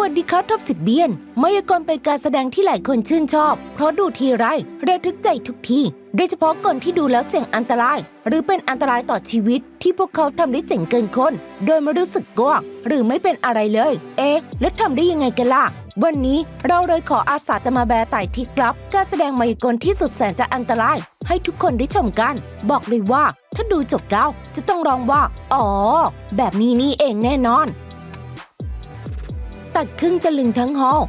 วัสดีครับท็อปสิบเบียนมายากลเป็นการแสดงที่หลายคนชื่นชอบ เพราะดูทีไรระทึกใจทุกที โดยเฉพาะคนที่ดูแล้วเสี่ยงอันตราย หรือเป็นอันตรายต่อชีวิต ที่พวกเขาทำได้เจ๋งเกินคน โดยไม่รู้สึกกลัวหรือไม่เป็นอะไรเลย เอ๊ะแล้วทำได้ยังไงกันล่ะวันนี้เราเลยขออาสาจะมาแบร์ไต่ที่กลับ การแสดงมายากลที่สุดแสนจะอันตราย ให้ทุกคนได้ชมกัน บอกเลยว่า ถ้าดูจบแล้วจะต้องร้องว่า อ๋อ แบบนี้นี่เองแน่นอน ตัดครึ่งตะลึงทั้งฮอล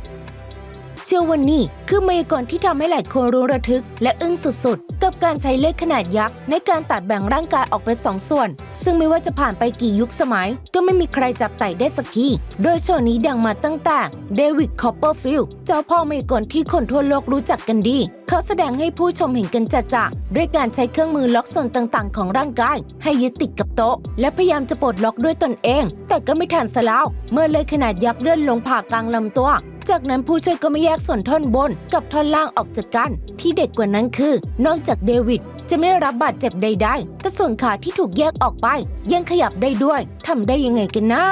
เชื่อวันนี้คือมายากลที่ทำให้หลายคนรู้ระทึก และอึ้งสุดๆ กับการใช้เลขขนาดยักษ์ในการตัดแบ่งร่างกายออกเป็นสองส่วน ซึ่งไม่ว่าจะผ่านไปกี่ยุคสมัย ก็ไม่มีใครจับไต่ได้สักทีโดยโชว์นี้ดังมาตั้งแต่เดวิดคอปเปอร์ฟิลด์เจ้าพ่อมายากลที่คนทั่วโลกรู้จักกันดีเขาแสดงให้ผู้ชมเห็นกันจะๆด้วยการใช้เครื่องมือล็อกส่วนต่างๆ ของร่างกาย ให้ยึดติดกับโต๊ะ และพยายามจะปลดล็อกด้วยตนเอง แต่ก็ไม่ทันซะแล้วเมื่อเลยขนาดยักษ์เลื่อนลงผ่ากลางลำตัวจากนั้นผู้ช่วยก็ไม่แยกส่วนท่อนบนกับท่อนล่างออกจากกัน ที่เด็ดกว่านั้นคือ นอกจากเดวิด จะไม่ได้รับบาดเจ็บใดๆแต่ส่วนขาที่ถูกแยกออกไป ยังขยับได้ด้วยทำได้ยังไงกันนะ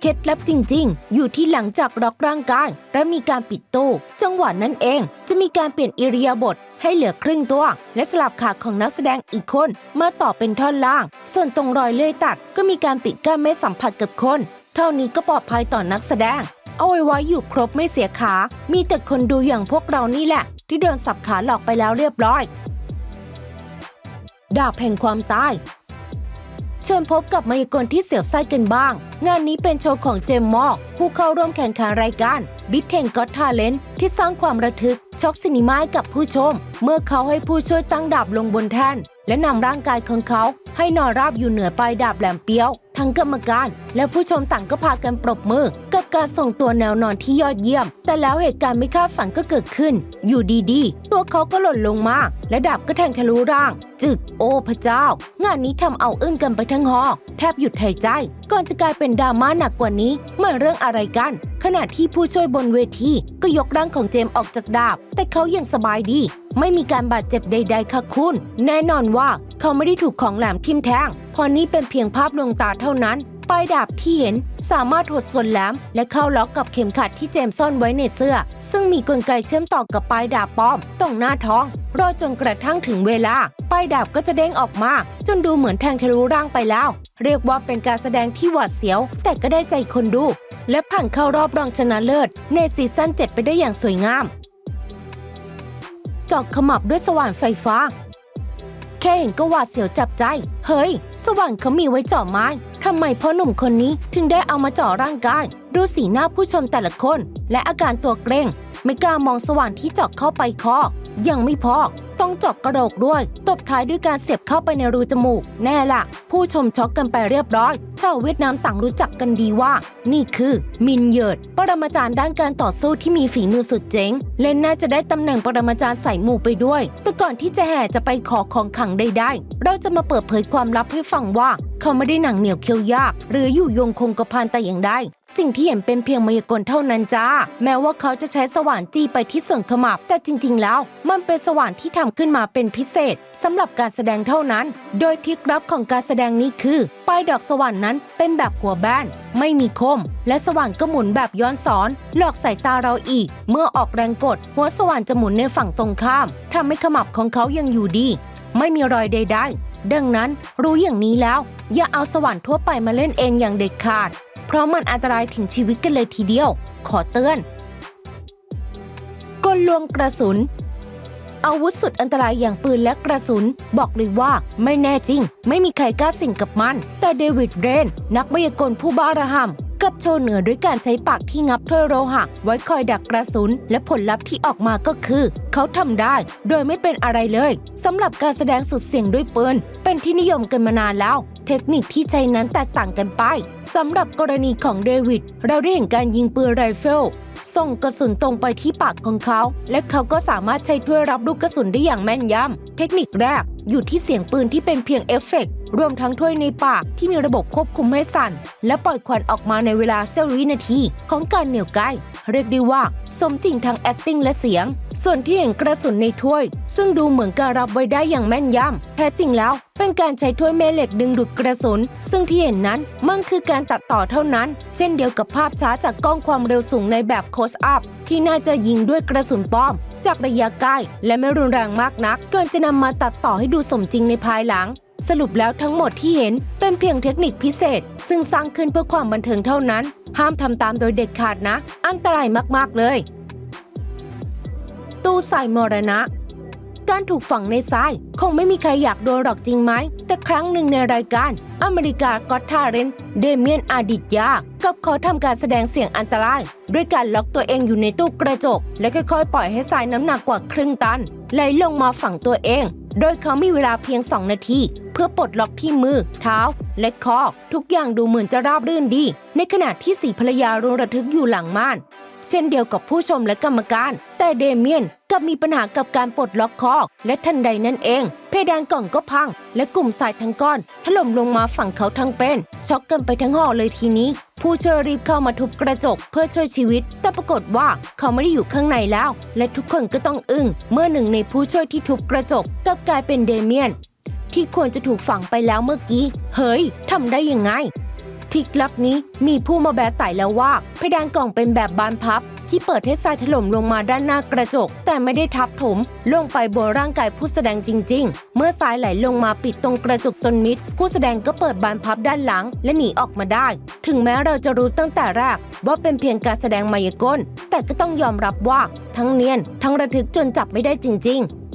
เคล็ดลับจริง ๆ อยู่ที่หลังจากล็อกร่างกาย และมีการปิดตู้จังหวะนั้นเอง จะมีการเปลี่ยนอิริยาบถให้เหลือครึ่งตัว และสลับขาของนักแสดงอีกคนมาต่อเป็นท่อนล่าง ส่วนตรงรอยเลื่อยตัด ก็มีการปิดกั้นไม่สัมผัสกับคน เท่านี้ก็ปลอดภัยต่อนักแสดงเอาไว้ไว้อยู่ครบไม่เสียขา มีแต่คนดูอย่างพวกเรานี่แหละ ที่โดนสับขาหลอกไปแล้วเรียบร้อย ดาบแห่งความตาย เชิญพบกับมายากลที่เสียบไส้กันบ้าง งานนี้เป็นโชว์ของเจมมอกผู้เข้าร่วมแข่งขันรายการบิทเทงก็ t ทาเลนที่สร้างความระทึกช็อกซินิมาให้กับผู้ชมเมื่อเขาให้ผู้ช่วยตั้งดาบลงบนแท่น และนำร่างกายของเขาให้นอนราบอยู่เหนือปลายดาบแหลมเปี้ยว ทั้งกรรมการและผู้ชมต่างก็พากันปรบมือ กับการส่งตัวแนวนอนที่ยอดเยี่ยม แต่แล้วเหตุการณ์ไม่คาดฝันก็เกิดขึ้น อยู่ดีๆ ตัวเขาก็หล่นลงมา และดาบก็แทงทะลุร่าง จึกโอ้พระเจ้า งานนี้ทำเอาอึ้งกันไปทั้งหอแทบหยุดหายใจ ก่อนจะกลายเป็นดราม่าหนักกว่านี้มันเรื่องอะไรกัน ขณะที่ผู้ช่วยบนเวทีก็ยกร่างของเจมออกจากดาบ แต่เขายังสบายดี ไม่มีการบาดเจ็บใด ๆ ค่ะคุณ แน่นอนว่าเขาไม่ได้ถูกของแหลมทิ่มแทงพราะนี่เป็นเพียงภาพลวงตาเท่านั้นปลายดาบที่เห็นสามารถหดส่วนแหลม และเข้าล็อกกับเข็มขัดที่เจมซ่อนไว้ในเสื้อ ซึ่งมีกลไกเชื่อมต่อกับปลายดาบปลอมตรงหน้าท้อง รอจนกระทั่งถึงเวลา ปลายดาบก็จะเด้งออกมา จนดูเหมือนแทงทะลุร่างไปแล้ว เรียกว่าเป็นการแสดงที่หวาดเสียว แต่ก็ได้ใจคนดู และผ่านเข้ารอบรองชนะเลิศ ในซีซั่น7ไปได้อย่างสวยงาม จอกขมับด้วยสว่านไฟฟ้า แค่เห็นก็หวาดเสียวจับใจ เฮ้ย สว่านเขามีไว้เจาะไม้ทำไมพ่อหนุ่มคนนี้ถึงได้เอามาเจาะร่างกาย ดูสีหน้าผู้ชมแต่ละคน และอาการตัวเกรงไม่กล้ามองสว่านที่เจาะเข้าไปคอ ยังไม่พอ ต้องเจาะกระโหลกด้วย ตบท้ายด้วยการเสียบเข้าไปในรูจมูก แน่ล่ะผู้ชมช็อกกันไปเรียบร้อย ชาวเวียดนามต่างรู้จักกันดีว่า นี่คือมินเยิดปรมาจารย์ด้านการต่อสู้ที่มีฝีมือสุดเจ๋ง เล่นน่าจะได้ตำแหน่งปรมาจารย์ใส่หมู่ไปด้วย แต่ก่อนที่จะแห่จะไปขอของขังใดๆเราจะมาเปิดเผยความลับให้ฟังว่า เขาไม่ได้หนังเหนียวเคี้ยวยาก หรืออยู่ยงคงกระพันแต่อย่างใดสิ่งที่เห็นเป็นเพียงมายากลเท่านั้นจ้า แม้ว่าเขาจะใช้สว่านจี้ไปที่ส่วนขมับ แต่จริง ๆ แล้ว มันเป็นสว่านที่ทำขึ้นมาเป็นพิเศษสำหรับการแสดงเท่านั้น โดยที่รับของการแสดงนี้คือปลายดอกสว่านนั้นเป็นแบบหัวแบนไม่มีคม และสว่านก็หมุนแบบย้อนสอน หลอกสายตาเราอีก เมื่อออกแรงกด หัวสว่านจะหมุนในฝั่งตรงข้ามทำให้ขมับของเขายังอยู่ดี ไม่มีรอยใด ๆ ดังนั้นรู้อย่างนี้แล้ว อย่าเอาสว่านทั่วไปมาเล่นเองอย่างเด็ดขาด เพราะมันอันตรายถึงชีวิตกันเลยทีเดียว ขอเตือนกลลวงกระสุน อาวุธสุดอันตรายอย่างปืนและกระสุน บอกเลยว่าไม่แน่จริง ไม่มีใครกล้าสิ่งกับมัน แต่เดวิดเรน นักมายากลผู้บ้าระห่ำกับโชว์เหนือด้วยการใช้ปากที่งับถ้วยโลหะ ไว้คอยดักกระสุน และผลลัพธ์ที่ออกมาก็คือ เขาทำได้ โดยไม่เป็นอะไรเลยสำหรับการแสดงสุดเสี่ยงด้วยปืนเป็นที่นิยมกันมานานแล้ว เทคนิคที่ใช้นั้นแตกต่างกันไปสำหรับกรณีของเดวิด เราได้เห็นการยิงปืนไรเฟิลส่งกระสุนตรงไปที่ปากของเขา และเขาก็สามารถใช้ถ้วยรับลูกกระสุนได้อย่างแม่นยำ เทคนิคแรกอยู่ที่เสียงปืนที่เป็นเพียงเอฟเฟกต์รวมทั้งถ้วยในปากที่มีระบบควบคุมให้สั่น และปล่อยควันออกมาในเวลาเสี้ยววินาทีของการเหนี่ยวไกเรียกได้ว่า สมจริงทั้ง acting และเสียง ส่วนที่เห็นกระสุนในถ้วย ซึ่งดูเหมือนการรับไว้ได้อย่างแม่นยำแท้จริงแล้ว เป็นการใช้ถ้วยแม่เหล็กดึงดูดกระสุน ซึ่งที่เห็นนั้นมันคือการตัดต่อเท่านั้น เช่นเดียวกับภาพช้าจากกล้องความเร็วสูงในแบบโคสอัพที่น่าจะยิงด้วยกระสุนป้อม จากระยะใกล้และไม่รุนแรงมากนักเกินจะนำมาตัดต่อให้ดูสมจริงในภายหลัง สรุปแล้วทั้งหมดที่เห็นเป็นเพียงเทคนิคพิเศษ ซึ่งสร้างขึ้นเพื่อความบันเทิงเท่านั้น ห้ามทำตามโดยเด็ดขาดนะ อันตรายมากๆเลย ตู้ใส่มรณะ การถูกฝังในทราย คงไม่มีใครอยากโดนหรอกจริงไหม แต่ครั้งหนึ่งในรายการ อเมริกาก็อตทาเรนเดเมียนอาดิตยา กับเขาทำการแสดงเสียงอันตราย ด้วยการล็อกตัวเองอยู่ในตู้กระจก และค่อยๆ ปล่อยให้ทรายน้ำหนักกว่าครึ่งตันไหลลงมาฝังตัวเองโดยเขามีเวลาเพียง 2 นาที พื่อปลดล็อกที่มือ เท้า และคอ ทุกอย่างดูเหมือนจะราบรื่นดี ในขณะที่สีภรรยารุนระทึกอยู่หลังม่าน เช่นเดียวกับผู้ชมและกรรมการ แต่เดเมียนกลับมีปัญหากับการปลดล็อกคอ และทันใดนั่นเอง เพดานกล่องก็พัง และกลุ่มทรายทั้งก้อน ถล่มลงมาฝั่งเขาทั้งเป็น ช็อกกันไปทั้งห่อเลยทีนี้ผู้ช่วยรีบเข้ามาทุบกระจกเพื่อช่วยชีวิต แต่ปรากฏว่าเขาไม่ได้อยู่ข้างในแล้ว และทุกคนก็ต้องอึ้งเมื่อหนึ่งในผู้ช่วยที่ทุบกระจกกลับกลายเป็นเดเมียน ที่ควรจะถูกฝังไปแล้วเมื่อกี้ เฮ้ยทำได้ยังไงทิกลับนี้มีผู้มาแบะไต่แล้วว่าเพดานกล่องเป็นแบบบานพับ ที่เปิดให้ทรายถล่มลงมาด้านหน้ากระจก แต่ไม่ได้ทับถม ลงไปบนร่างกายผู้แสดงจริง ๆ เมื่อทรายไหลลงมาปิดตรงกระจกจนมิด ผู้แสดงก็เปิดบานพับด้านหลัง และหนีออกมาได้ ถึงแม้เราจะรู้ตั้งแต่แรก ว่าเป็นเพียงการแสดงมายากลแต่ก็ต้องยอมรับว่า ทั้งเนียน ทั้งระทึกจนจับไม่ได้จริง ๆ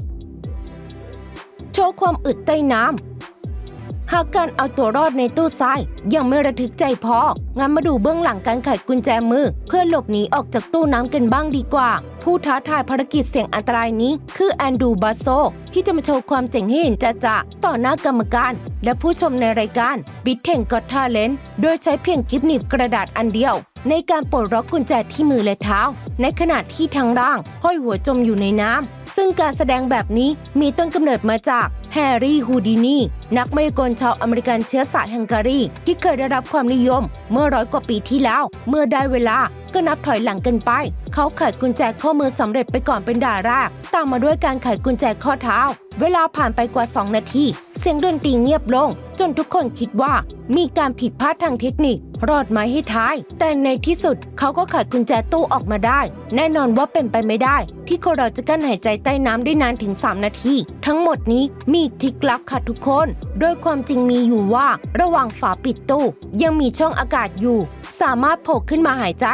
โชว์ความอึดใต้น้ำ หากการเอาตัวรอดในตู้ทรายยังไม่ระทึกใจพอ งั้นมาดูเบื้องหลังการไขกุญแจมือ เพื่อหลบหนีออกจากตู้น้ำกันบ้างดีกว่า ผู้ท้าทายภารกิจเสี่ยงอันตรายนี้ คือแอนดูบาโซ ที่จะมาโชว์ความเจ๋งให้เห็นจะๆต่อหน้ากรรมการ และผู้ชมในรายการบิทเทงก็ทาเลนโดยใช้เพียงกิฟหนีบกระดาษอันเดียวในการปลดล็อกกุญแจที่มือและเท้า ในขณะที่ทางร่างห้อยหัวจมอยู่ในน้ำ ซึ่งการแสดงแบบนี้มีต้นกำเนิดมาจากแฮร์รี่ฮูดินีนักมายากลชาวอเมริกันเชื้อสายฮังการี ที่เคยได้รับความนิยม เมื่อร้อยกว่าปีที่แล้ว เมื่อได้เวลาก็นับถอยหลังกันไป เขาไขกุญแจข้อมือสำเร็จไปก่อนเป็นด่าแรก ตามมาด้วยการไขกุญแจข้อเท้า เวลาผ่านไปกว่า 2 นาที เสียงดนตรีเงียบลง จนทุกคนคิดว่ามีการผิดพลาดทางเทคนิค รอดไหมให้ท้าย แต่ในที่สุดเขาก็ไขกุญแจตู้ออกมาได้ แน่นอนว่าเป็นไปไม่ได้ ที่คนเราจะกั้นหายใจใต้น้ำได้นานถึง 3 นาที ทั้งหมดนี้มีทิกลับค่ะทุกคน โดยความจริงมีอยู่ว่า ระหว่างฝาปิดตู้ ยังมีช่องอากาศอยู่ สามารถโผล่ขึ้นมาหายใจ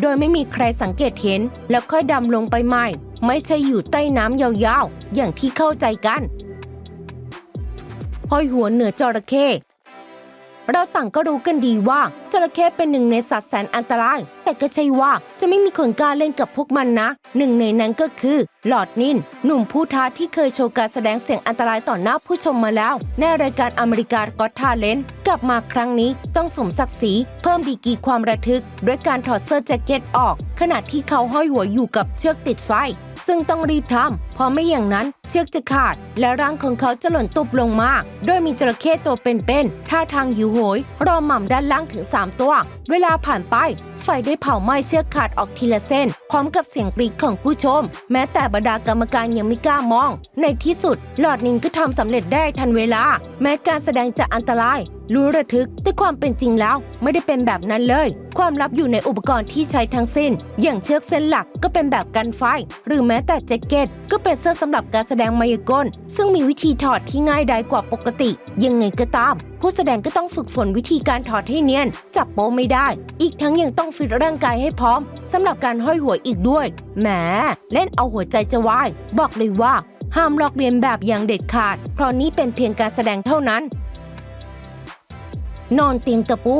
โดยไม่มีใครสังเกตเห็น แล้วค่อยดำลงไปใหม่ ไม่ใช่อยู่ใต้น้ำยาวๆ อย่างที่เข้าใจกัน ห้อยหัวเหนือจระเข้เราต่างก็รู้กันดีว่าจระเข้เป็นหนึ่งในสัตว์แสนอันตราย แต่ก็ใช่ว่าจะไม่มีคนกล้าเล่นกับพวกมันนะ หนึ่งในนั้นก็คือ หลอดนิน หนุ่มผู้ท้าที่เคยโชว์การแสดงเสียงอันตรายต่อหน้าผู้ชมมาแล้ว ในรายการอเมริกาก็อตทาเลนกลับมาครั้งนี้ต้องสมศักดิ์ศรีเพิ่มดีกีความระทึก ด้วยการถอดเสื้อแจ็คเก็ตออก ขณะที่เขาห้อยหัวอยู่กับเชือกติดไฟ ซึ่งต้องรีบทำเพราะไม่อย่างนั้นเชือกจะขาด และร่างของเขาจะหล่นตุบลงมาโดยมีจระเข้ตัวเป็นๆท่าทางหิวโหยรอหม่ำด้านล่างถึงส3 ตัว เวลาผ่านไปไฟได้เผาไหม้เชือกขาดออกทีละเส้น พร้อมกับเสียงกรี๊ดของผู้ชม แม้แต่บรรดากรรมการยังไม่กล้ามอง ในที่สุด หลอดนินก็ทำสำเร็จได้ทันเวลา แม้การแสดงจะอันตรายรู้ระทึกแต่ความเป็นจริงแล้วไม่ได้เป็นแบบนั้นเลย ความลับอยู่ในอุปกรณ์ที่ใช้ทั้งสิ้น อย่างเชือกเส้นหลักก็เป็นแบบกันไฟ หรือแม้แต่แจ็คเก็ต ก็เป็นเสื้อสำหรับการแสดงมายากล ซึ่งมีวิธีถอดที่ง่ายดายกว่าปกติ ยังไงก็ตาม ผู้แสดงก็ต้องฝึกฝนวิธีการถอดให้เนียน จับโป๊ไม่ได้ อีกทั้งยังต้องฟิตร่างกายให้พร้อมสำหรับการห้อยหัวอีกด้วย แหม เล่นเอาหัวใจจะวาย บอกเลยว่า ห้ามลอกเลียนแบบอย่างเด็ดขาด เพราะนี่เป็นเพียงการแสดงเท่านั้น นอนเตียงตะปู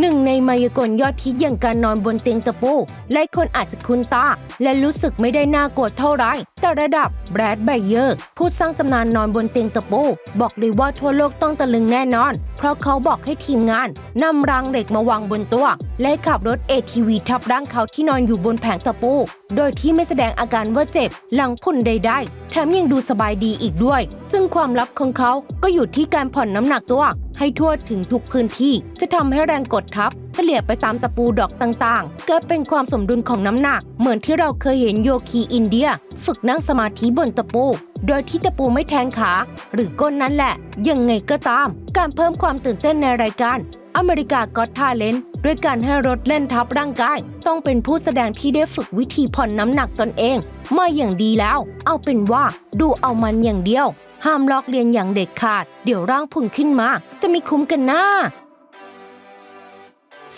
หนึ่งในมายากลยอดฮิตอย่างการนอนบนเตียงตะปูหลายคนอาจจะคุ้นตา และรู้สึกไม่ได้น่ากลัวเท่าไหร แต่ระดับแบรดไบเยอร์ผู้สร้างตำนานนอนบนเตียงตะปูบอกเลยว่าทั่วโลกต้องตะลึงแน่นอน เพราะเขาบอกให้ทีมงานนำรางเหล็กมาวางบนตัว และขับรถ ATV ทับร่างเขาที่นอนอยู่บนแผงตะปู โดยที่ไม่แสดงอาการว่าเจ็บ หลังพุ่นใดๆ แถมยังดูสบายดีอีกด้วย ซึ่งความลับของเขาก็อยู่ที่การผ่อนน้ำหนักตัว ให้ทั่วถึงทุกพื้นที่จะทำให้แรงกดทับ เฉลี่ยไปตามตะปูดอกต่างๆ เกิดเป็นความสมดุลของน้ำหนัก เหมือนที่เราเคยเห็นโยคีอินเดีย ฝึกนั่งสมาธิบนตะปู โดยที่ตะปูไม่แทงขา หรือก้นนั่นแหละ ยังไงก็ตาม การเพิ่มความตื่นเต้นในรายการอเมริกาก็ท่าเลนด้วยการให้รถเล่นทับร่างกาย ต้องเป็นผู้แสดงที่ได้ฝึกวิธีผ่อนน้ำหนักตนเอง มาอย่างดีแล้ว เอาเป็นว่าดูเอามันอย่างเดียว ห้ามลอกเรียนอย่างเด็ดขาด เดี๋ยวร่างพุ่งขึ้นมา จะม่คุ้มกันหน้า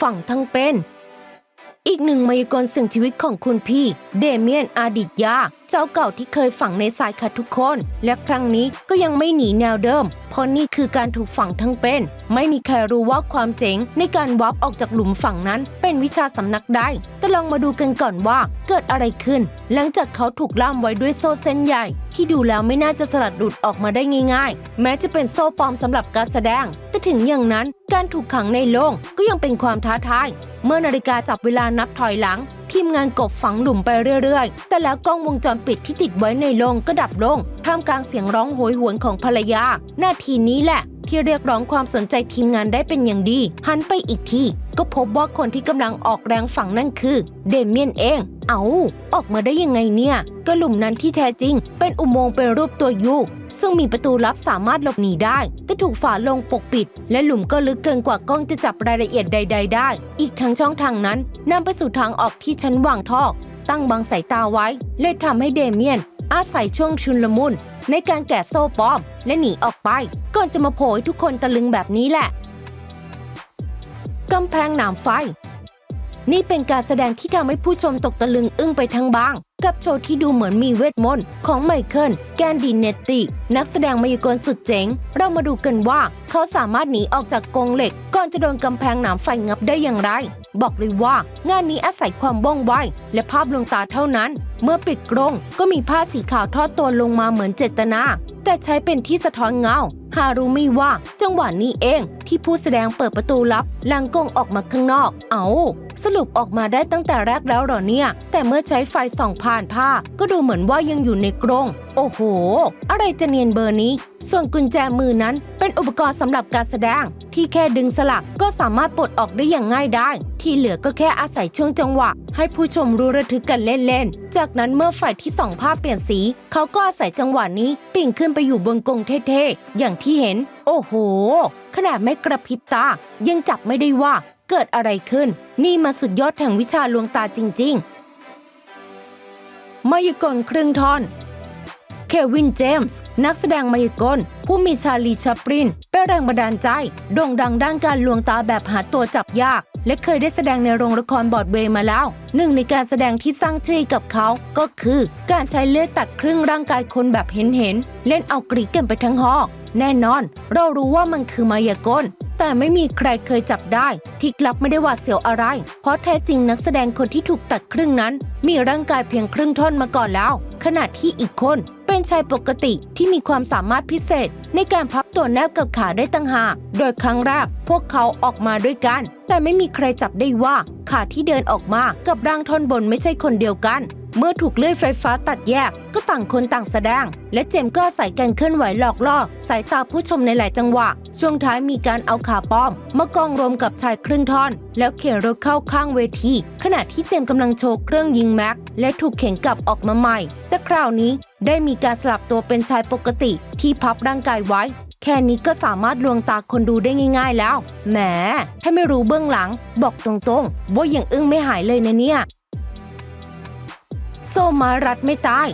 ฝั่งทั้งเป็น อีกหนึ่งมายากลสิ่งชีวิตของคุณพี่ เดเมียนอาดิตยา เจ้าเก่าที่เคยฝังในทรายค่ะทุกคน และครั้งนี้ก็ยังไม่หนีแนวเดิม เพราะนี่คือการถูกฝังทั้งเป็น ไม่มีใครรู้ว่าความเจ๋งในการวับออกจากหลุมฝังนั้น เป็นวิชาสำนักใดแต่ลองมาดูกันก่อนว่าเกิดอะไรขึ้น หลังจากเขาถูกล่ามไว้ด้วยโซ่เส้นใหญ่ ที่ดูแล้วไม่น่าจะสลัดหลุดออกมาได้ง่ายๆ แม้จะเป็นโซ่ปลอมสำหรับการแสดง แต่ถึงอย่างนั้นการถูกขังในโลงก็ยังเป็นความท้าทาย เมื่อนาฬิกาจับเวลานับถอยหลัง ทีมงานกบฝังหลุมไปเรื่อยๆ แต่แล้วกล้องวงจรปิดที่ติดไว้ในโรงก็ดับลง ท่ามกลางเสียงร้องโหยหวนของภรรยา หน้าทีนี้แหละ ที่เรียกร้องความสนใจทีมงานได้เป็นอย่างดี หันไปอีกที ก็พบว่าคนที่กำลังออกแรงฝังนั่นคือ เดเมียนเอง เอาออกมาได้ยังไงเนี่ยก็หลุมนั้นที่แท้จริง เป็นอุโมงค์เป็นรูปตัวยูซึ่งมีประตูลับสามารถหลบหนีได้ แต่ถูกฝาลงปกปิด และหลุมก็ลึกเกินกว่ากล้องจะจับรายละเอียดใด ๆ ได้ อีกทั้งช่องทางนั้นนำไปสู่ทางออกที่ชั้นวางท่อตั้งบังสายตาไว้เลยทำให้เดเมียน อาศัยช่วงชุนลมุนในการแกะโซ่ปลอม และหนีออกไป ก่อนจะมาโผล่ทุกคนตะลึงแบบนี้แหละกำแพงหนามไฟ นี่เป็นการแสดงที่ทำให้ผู้ชมตกตะลึงอึ้งไปทั้งบาง กับโชว์ที่ดูเหมือนมีเวทมนต์ของไมเคิลแกนดินเนตติ นักแสดงมายากลสุดเจ๋ง เรามาดูกันว่า เขาสามารถหนีออกจากกรงเหล็ก ก่อนจะโดนกำแพงหนามไฟงับได้อย่างไร บอกเลยว่างานนี้อาศัยความว่องไวและภาพลวงตาเท่านั้น เมื่อปิดกรงก็มีผ้าสีขาวทอดตัวลงมาเหมือนเจตนา แต่ใช้เป็นที่สะท้อนเงาหารู้ไม่ว่าจังหวะนี้เอง ที่ผู้แสดงเปิดประตูลับลังกงออกมาข้างนอก เอาสรุปออกมาได้ตั้งแต่แรกแล้วหรอเนี่ย แต่เมื่อใช้ไฟส่องผ่านผ้า ก็ดูเหมือนว่ายังอยู่ในกรงโอ้โห อะไรจะเนียนเบอร์นี้ ส่วนกุญแจมือนั้นเป็นอุปกรณ์สำหรับการแสดง ที่แค่ดึงสลักก็สามารถปลดออกได้อย่างง่ายได้ ที่เหลือก็แค่อาศัยช่วงจังหวะ ให้ผู้ชมรู้ระทึกกันเล่นๆ จากนั้นเมื่อฝ่ายที่ส่องภาพเปลี่ยนสี เขาก็อาศัยจังหวะนี้ ปิ่งขึ้นไปอยู่บนกรงเท่ๆ อย่างที่เห็น โอ้โห ขนาดไม่กระพริบตา ยังจับไม่ได้ว่าเกิดอะไรขึ้น นี่มาสุดยอดแห่งวิชาลวงตาจริงๆ มายากลครึ่งท่อน เควินเจมส์ นักแสดงมายากล ผู้มีชาลีชัปริน เป็นแรงบันดาลใจ โด่งดังด้านการลวงตาแบบหาตัวจับยาก และเคยได้แสดงในโรงละครบอร์ดเวย์มาแล้ว หนึ่งในการแสดงที่สร้างชื่อกับเขา ก็คือการใช้เลือดตัดครึ่งร่างกายคนแบบเห็นๆเล่นเอากรีดกันไปทั้งห้องแน่นอน เรารู้ว่ามันคือมายากลแต่ไม่มีใครเคยจับได้ ที่กลับไม่ได้หวาดเสียวอะไร เพราะแท้จริงนักแสดงคนที่ถูกตัดครึ่งนั้น มีร่างกายเพียงครึ่งท่อนมาก่อนแล้ว ขณะที่อีกคนเป็นชายปกติที่มีความสามารถพิเศษ ในการพับตัวแนบกับขาได้ตั้งหากโดยครั้งแรกพวกเขาออกมาด้วยกัน แต่ไม่มีใครจับได้ว่าขาที่เดินออกมากับร่างท่อนบนไม่ใช่คนเดียวกัน เมื่อถูกเลื่อยไฟฟ้าตัดแยกก็ต่างคนต่างแสดง และเจมก็อาศัยการเคลื่อนไหวหลอกล่อสายตาผู้ชมในหลายจังหวะ ช่วงท้ายมีการเอาขาป้อมมากองรวมกับชายครึ่งท่อน แล้วเข็นรถเข้าข้างเวที ขณะที่เจมกำลังโชว์เครื่องยิงแม็ก และถูกเข็นกลับออกมาใหม่ แต่คราวนี้ได้มีการสลับตัวเป็นชายปกติที่พับร่างกายไว้ แค่นี้ก็สามารถลวงตาคนดูได้ง่าย ๆ แล้ว แหม ถ้าไม่รู้เบื้องหลัง บอกตรงๆ ว่ายังอึ้งไม่หายเลยนะเนี่ย โซมารัดไม่ตาย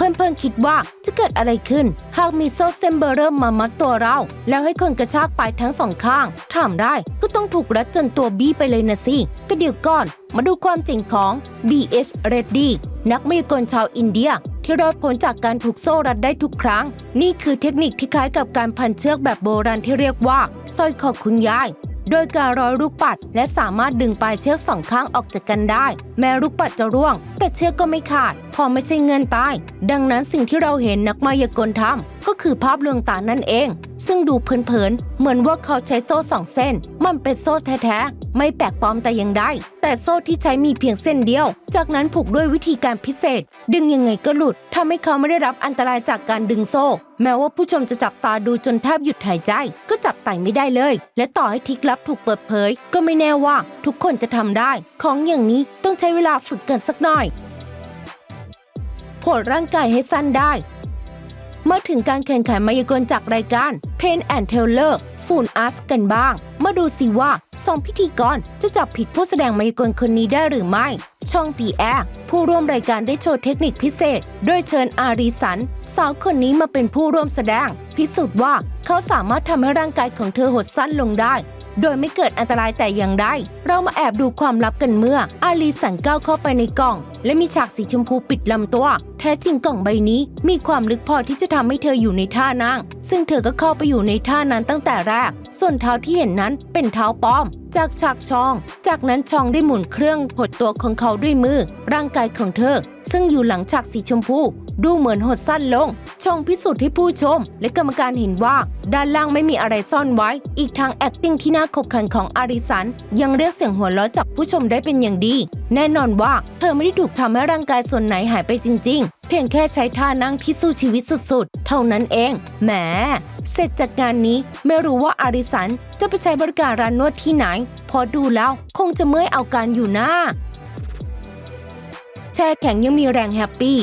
เพื่อนๆคิดว่าจะเกิดอะไรขึ้น หากมีโซ่เซมเบอร์เริ่มมามัดตัวเรา แล้วให้คนกระชากไปทั้งสองข้าง ถามได้ก็ต้องถูกรัดจนตัวบี้ไปเลยนะสิแต่เดี๋ยวก่อน มาดูความจริงของ B.H. Reddy นักมายากลชาวอินเดียที่รอดพ้นจากการถูกโซ่รัดได้ทุกครั้ง นี่คือเทคนิคที่คล้ายกับการพันเชือกแบบโบราณที่เรียกว่าสร้อยคอคุณยาย โดยการร้อยลูกปัด และสามารถดึงปลายเชือกสองข้างออกจากกันได้ แม้ลูกปัดจะร่วง แต่เชือกก็ไม่ขาดพอไม่ใช่เงินตาย ดังนั้นสิ่งที่เราเห็นนักมายากลทำก็คือภาพลวงตานั่นเอง ซึ่งดูเผินๆเหมือนว่าเขาใช้โซ่สองเส้น มันเป็นโซ่แท้ๆ ไม่แปลกปลอมแต่ยังได้ แต่โซ่ที่ใช้มีเพียงเส้นเดียว จากนั้นผูกด้วยวิธีการพิเศษ ดึงยังไงก็หลุดทำให้เขาไม่ได้รับอันตรายจากการดึงโซ่ แม้ว่าผู้ชมจะจับตาดูจนแทบหยุดหายใจ ก็จับไต่ไม่ได้เลย และต่อให้ทิกลับถูกเปิดเผย ก็ไม่แน่ว่าทุกคนจะทำได้ ของอย่างนี้ต้องใช้เวลาฝึกกันสักหน่อยโหดร่างกายให้สั้นได้ มาถึงการแข่งขันมายากลจากรายการ Pen and Teller ฟูนอาร์สกันบ้าง มาดูสิว่าสองพิธีกรจะจับผิดผู้แสดงมายากลคนนี้ได้หรือไม่ ช่องปีแอร์ผู้ร่วมรายการได้โชว์เทคนิคพิเศษ โดยเชิญอารีสัน สาวคนนี้มาเป็นผู้ร่วมแสดง พิสูจน์ว่าเขาสามารถทำให้ร่างกายของเธอหดสั้นลงได้โดยไม่เกิดอันตรายแต่อย่างใด เรามาแอบดูความลับกันเมื่ออาลีสันก้าวเข้าไปในกล่องและมีฉากสีชมพูปิดลำตัว แท้จริงกล่องใบนี้มีความลึกพอที่จะทำให้เธออยู่ในท่านั่ง ซึ่งเธอก็เข้าไปอยู่ในท่านั้นตั้งแต่แรก ส่วนเท้าที่เห็นนั้นเป็นเท้าปลอม จากฉากชอง จากนั้นชองได้หมุนเครื่องหดตัวของเขาด้วยมือ ร่างกายของเธอ ซึ่งอยู่หลังฉากสีชมพู ดูเหมือนหดสั้นลง ชองพิสูจน์ให้ผู้ชม และกรรมการเห็นว่า ด้านล่างไม่มีอะไรซ่อนไว้ อีกทาง acting ที่น่าขบขันของอาริสันยังเรียกเสียงหัวเราะจากผู้ชมได้เป็นอย่างดี แน่นอนว่าเธอไม่ได้ถูกทำให้ร่างกายส่วนไหนหายไปจริง ๆ เพียงแค่ใช้ท่านั่งที่สู้ชีวิตสุดๆ เท่านั้นเอง แหม เสร็จจากงานนี้ไม่รู้ว่าอาริสันจะไปใช้บริการร้านนวดที่ไหน พอดูแล้วคงจะเมื่อยเอาการอยู่หน้าแช่แข็งยังมีแรงแฮปปี้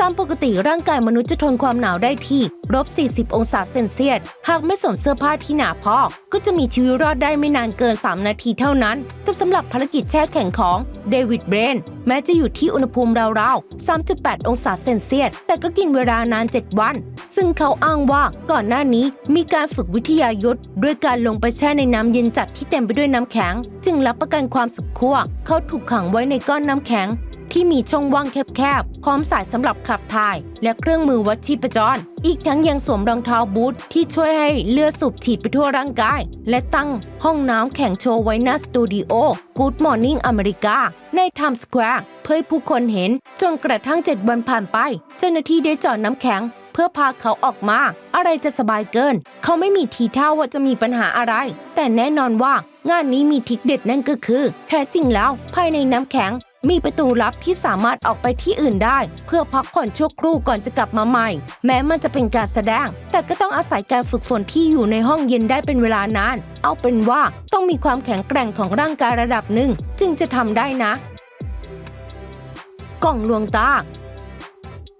ตามปกติร่างกายมนุษย์จะทนความหนาวได้ที่ลบ40 องศาเซนเซียส หากไม่สวมเสื้อผ้าที่หนาพอ ก็จะมีชีวิตรอดได้ไม่นานเกิน 3 นาทีเท่านั้น แต่สำหรับภารกิจแช่แข็งของเดวิดเบรน แม้จะอยู่ที่อุณหภูมิราวๆ 3.8 องศาเซนเซียส แต่ก็กินเวลานาน 7 วัน ซึ่งเขาอ้างว่าก่อนหน้านี้มีการฝึกวิทยายุทธ์ด้วยการลงไปแช่ในน้ำเย็นจัดที่เต็มไปด้วยน้ำแข็ง จึงรับประกันความสุขขั้วเขาถูกขังไว้ในก้อนน้ำแข็ง ที่มีช่องว่างแคบๆ พร้อมสายสำหรับขับถ่าย และเครื่องมือวัดชีพจร อีกทั้งยังสวมรองเท้าบูทที่ช่วยให้เลือดสูบฉีดไปทั่วร่างกาย และตั้งห้องน้ำแข่งโชว์ไว้หน้าสตูดิโอ Good Morning America ใน Times Square เพื่อให้ผู้คนเห็น จนกระทั่ง 7 วันผ่านไป เจ้าหน้าที่ได้จอดน้ำแข็งเพื่อพาเขาออกมา อะไรจะสบายเกิน เขาไม่มีทีท่าว่าจะมีปัญหาอะไร แต่แน่นอนว่างานนี้มีทิกเด็ดนั่นก็คือ แท้จริงแล้วภายในน้ำแข็ง มีประตูลับที่สามารถออกไปที่อื่นได้ เพื่อพักผ่อนชั่วครู่ก่อนจะกลับมาใหม่ แม้มันจะเป็นการแสดง แต่ก็ต้องอาศัยการฝึกฝนที่อยู่ในห้องเย็นได้เป็นเวลานาน เอาเป็นว่าต้องมีความแข็งแกร่งของร่างกายระดับหนึ่ง จึงจะทำได้นะ กล่องลวงตา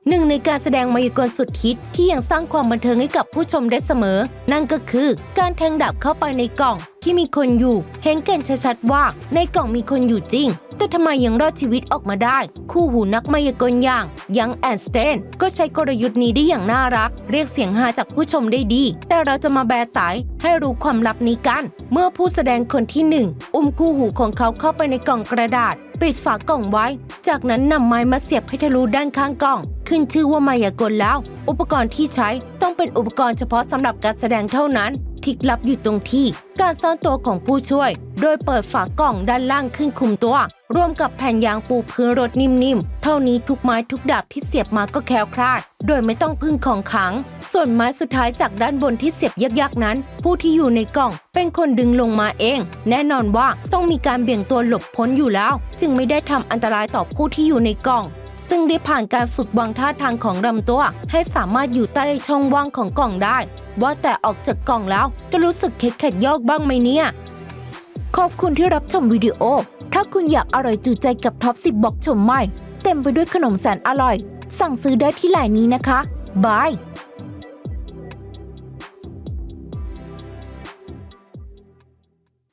หนึ่งในการแสดงมายากลสุดฮิตที่ยังสร้างความบันเทิงให้กับผู้ชมได้เสมอ นั่นก็คือการแทงดาบเข้าไปในกล่องที่มีคนอยู่ เห็นกันชัดๆว่าในกล่องมีคนอยู่จริง แต่ทำไมยังรอดชีวิตออกมาได้ คู่หูนักมายากลอย่างยังแอนสเตนก็ใช้กลยุทธ์นี้ได้อย่างน่ารัก เรียกเสียงฮาจากผู้ชมได้ดี แต่เราจะมาแบร์สายให้รู้ความลับนี้กัน เมื่อผู้แสดงคนที่หนึ่งอุ้มคู่หูของเขาเข้าไปในกล่องกระดาษ ปิดฝากล่องไว้ จากนั้นนำไม้มาเสียบให้ทะลุด้านข้างกล่อง ขึ้นชื่อว่ามายากลแล้ว อุปกรณ์ที่ใช้ต้องเป็นอุปกรณ์เฉพาะสำหรับการแสดงเท่านั้น ทิกลับอยู่ตรงที่ การซ่อนตัวของผู้ช่วย โดยเปิดฝากล่องด้านล่างขึ้นคุมตัว ร่วมกับแผ่นยางปูพื้นรถนิ่มๆ เท่านี้ทุกไม้ทุกดาบที่เสียบมาก็แคล้วคลาด โดยไม่ต้องพึ่งของขัง ส่วนไม้สุดท้ายจากด้านบนที่เสียบยักๆนั้น ผู้ที่อยู่ในกล่องเป็นคนดึงลงมาเอง แน่นอนว่าต้องมีการเบี่ยงตัวหลบพ้นอยู่แล้ว จึงไม่ได้ทำอันตรายต่อผู้ที่อยู่ในกล่อง ซึ่งได้ผ่านการฝึกวางท่าทางของลำตัว ให้สามารถอยู่ใต้ช่องว่างของกล่องได้ ว่าแต่ออกจากกล่องแล้วจะรู้สึกเข็ดขัดยอกบ้างไหมเนี่ย ขอบคุณที่รับชมวิดีโอ ถ้าคุณอยากอร่อยจูใจกับท็อป10บอกชมใหม่ เต็มไปด้วยขนมแสนอร่อย สั่งซื้อได้ที่ไลน์นี้นะคะบาย